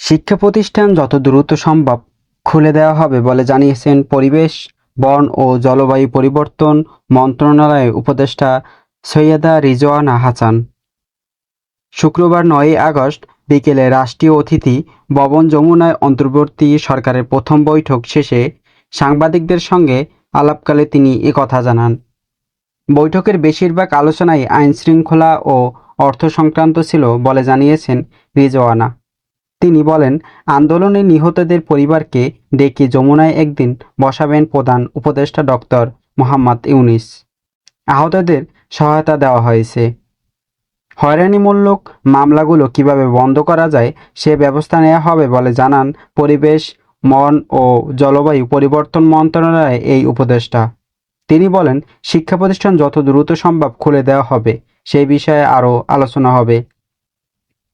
শিক্ষা প্রতিষ্ঠান যত দ্রুত সম্ভব খুলে দেওয়া হবে বলে জানিয়েছেন পরিবেশ, বন ও জলবায়ু পরিবর্তন মন্ত্রণালয়ের উপদেষ্টা সৈয়দা রিজওয়ানা হাসান। শুক্রবার নয়ই আগস্ট বিকেলে রাষ্ট্রীয় অতিথি ভবন যমুনায় অন্তর্বর্তী সরকারের প্রথম বৈঠক শেষে সাংবাদিকদের সঙ্গে আলাপকালে তিনি এ কথা জানান। বৈঠকের বেশিরভাগ আলোচনাই আইন শৃঙ্খলা ও অর্থ সংক্রান্ত ছিল বলে জানিয়েছেন রিজওয়ানা। তিনি বলেন, আন্দোলনে নিহতদের পরিবারকে ডেকে যমুনায় একদিন বসাবেন প্রধান উপদেষ্টা ডক্টর মোহাম্মদ ইউনিস। আহতদের সহায়তা দেওয়া হয়েছে। হয়রানিমূলক মামলাগুলো কীভাবে বন্ধ করা যায় সে ব্যবস্থা নেওয়া হবে বলে জানান পরিবেশ, মন ও জলবায়ু পরিবর্তন মন্ত্রণালয়ের এই উপদেষ্টা। তিনি বলেন, শিক্ষা প্রতিষ্ঠান যত দ্রুত সম্ভব খুলে দেওয়া হবে সেই বিষয়ে আরও আলোচনা হবে।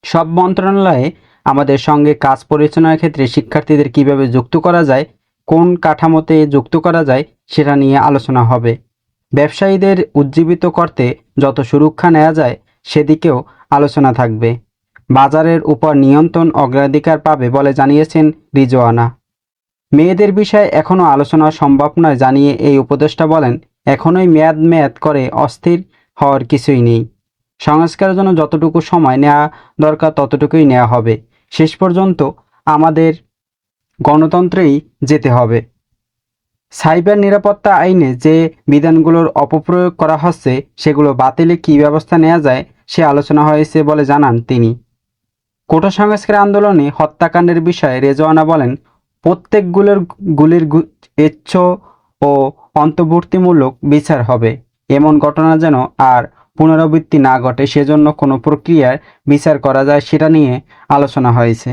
সব মন্ত্রণালয়ে আমাদের সঙ্গে কাজ পরিচালনার ক্ষেত্রে শিক্ষার্থীদের কীভাবে যুক্ত করা যায়, কোন কাঠামোতে যুক্ত করা যায়, সেটা নিয়ে আলোচনা হবে। ব্যবসায়ীদের উজ্জীবিত করতে যত সুরক্ষা নেওয়া যায়, সেদিকেও আলোচনা থাকবে। বাজারের উপর নিয়ন্ত্রণ অগ্রাধিকার পাবে বলে জানিয়েছেন রিজওয়ানা। মেয়েদের বিষয়ে এখনও আলোচনা সম্ভব নয় জানিয়ে এই উপদেষ্টা বলেন, এখনোই মেয়াদ মেয়াদ করে অস্থির হওয়ার কিছুই নেই। সংস্কারের জন্য যতটুকু সময় নেওয়া দরকার ততটুকুই নেওয়া হবে। শেষ পর্যন্ত আমাদের গণতন্ত্রেই যেতে হবে। সাইবার নিরাপত্তা আইনে যে বিধানগুলোর অপপ্রয়োগ করা হচ্ছে, সেগুলো বাতিলে কী ব্যবস্থা নেওয়া যায় সে আলোচনা হয়েছে বলে জানান তিনি। কোটা সংস্কার আন্দোলনে হত্যাকাণ্ডের বিষয়ে রেজওয়ানা বলেন, প্রত্যেকগুলোর গুলির এচ্ছ ও অন্তর্বর্তীমূলক বিচার হবে। এমন ঘটনা যেন আর পুনরাবৃত্তি না ঘটে সেজন্য কোনো প্রক্রিয়ায় বিচার করা যায় সেটা নিয়ে আলোচনা হয়েছে।